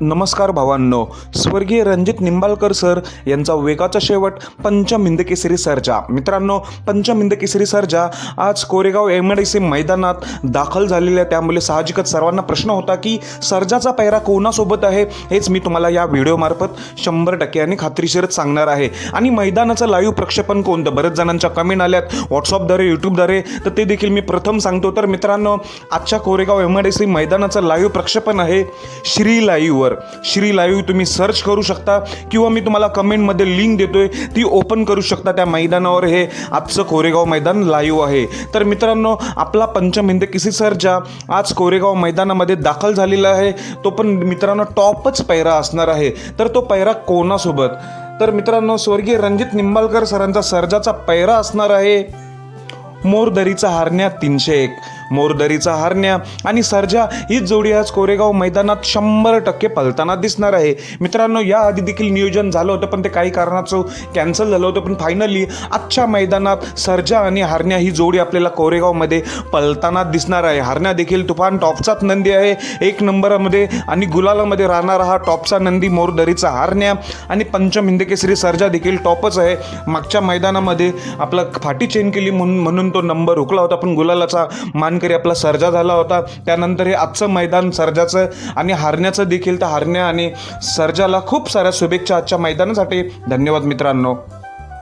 नमस्कार भावांनो. स्वर्गीय रणजित निंबाळकर सर यांचा वेगाचा शेवट पंचमिंद केसरी सर्जा. मित्रांनो पंचमिंद केसरी सर्जा आज कोरेगाव एम डी सी मैदानात दाखल झालेल्या त्यामुळे साहजिकच सर्वांना प्रश्न होता की सर्जाचा पैरा कोणासोबत आहे? हेच मी तुम्हाला या व्हिडिओमार्फत शंभर टक्के आणि खात्रीशीरच सांगणार आहे. आणि मैदानाचं लाईव्ह प्रक्षेपण कोणतं? बरेच जणांच्या कमेंट आल्यात. व्हॉट्सअपद्वारे यूट्यूबद्वारे तर ते देखील मी प्रथम सांगतो. तर मित्रांनो आजच्या कोरेगाव एम डी सी मैदानाचं लाईव्ह प्रक्षेपण आहे श्री लाईव्हवर श्री लाईव्ह तुम्ही सर्च करू शकता किंवा मी तुम्हाला कमेंटमध्ये लिंक देतोय ती ओपन करू शकता त्या मैदानावर. हे आजचं कोरेगाव मैदान लाईव्ह आहे. तर मित्रांनो आपला पंचमिंद किसी सर्जा आज कोरेगाव मैदानामध्ये दाखल झालेला आहे. तो पण मित्रांनो टॉपच पैरा असणार आहे. तर तो पैरा कोणासोबत? तर मित्रांनो स्वर्गीय रणजित निंबाळकर सरांचा सर्जाचा पैरा असणार आहे. मोरदरीचा हारण्या तीनशे एक. मोरदरीचा हरण्या. आणि सर्जा हीच जोडी आज कोरेगाव मैदानात शंभर टक्के पलताना दिसणार आहे. मित्रांनो या आधी देखील नियोजन झालं होतं पण ते काही कारणाचं कॅन्सल झालं होतं. पण फायनली आजच्या मैदानात सर्जा आणि हरण्या ही जोडी आपल्याला कोरेगावमध्ये पलताना दिसणार आहे. हरण्या देखील तुफान टॉपचाच नंदी आहे. एक नंबरमध्ये आणि गुलालामध्ये राहणारा हा टॉपचा नंदी मोरदरीचा हारण्या. आणि पंचम हिंदकेसरी सर्जा देखील टॉपच आहे. मागच्या मैदानामध्ये आपला फाटी चेन केली म्हणून म्हणून तो नंबर हुकला होता पण गुलालाचा मान मानकरी आपला सर्जा झाला होता. त्यानंतर हे आजचं मैदान सर्जाचं आणि हारण्याचं देखील. तर हारण्या आणि सर्जाला खूप साऱ्या शुभेच्छा आजच्या मैदानासाठी. धन्यवाद मित्रांनो.